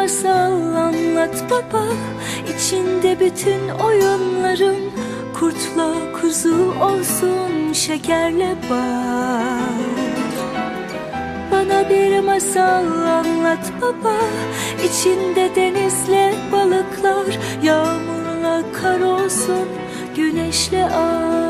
anlat baba. İçinde bütün oyunlarım Kurtla kuzu olsun şekerle bal Bana bir masal anlat baba. İçinde denizle balıklar Yağmurla kar olsun Güneşle ay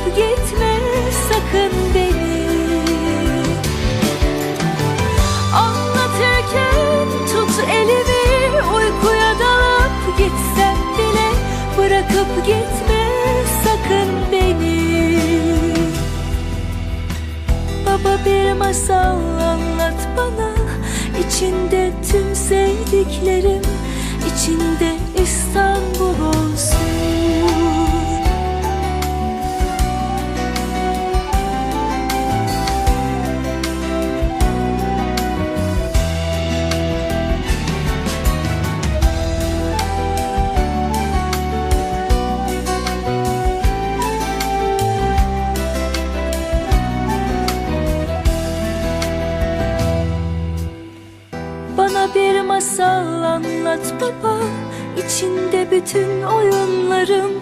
Bırakıp gitme sakın beni. Anlatırken tut elimi Uykuya dalıp gitsem bile Bırakıp gitme sakın beni. Baba bir masal anlat bana. İçinde tüm sevdiklerim içinde İstanbul masal anlat baba? İçinde bütün oyunlarım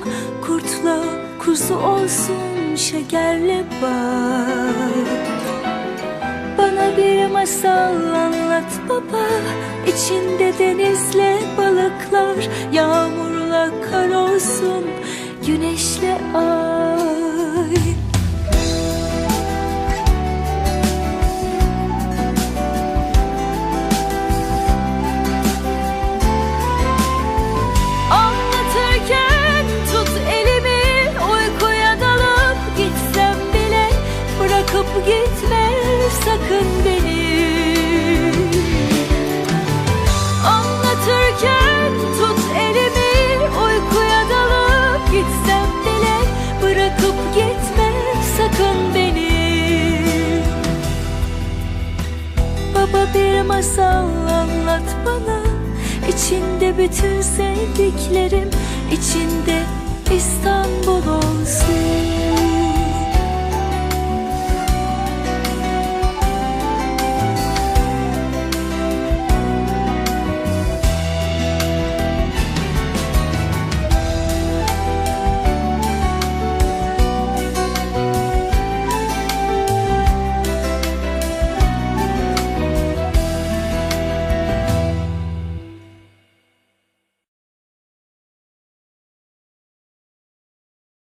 Kurtla kuzu olsun şekerle bal Bana bir masal anlat baba. İçinde denizle balıklar Yağmurla kar olsun Güneşle ay Baba bir masal anlat bana. İçinde bütün sevdiklerim içinde İstanbul olsun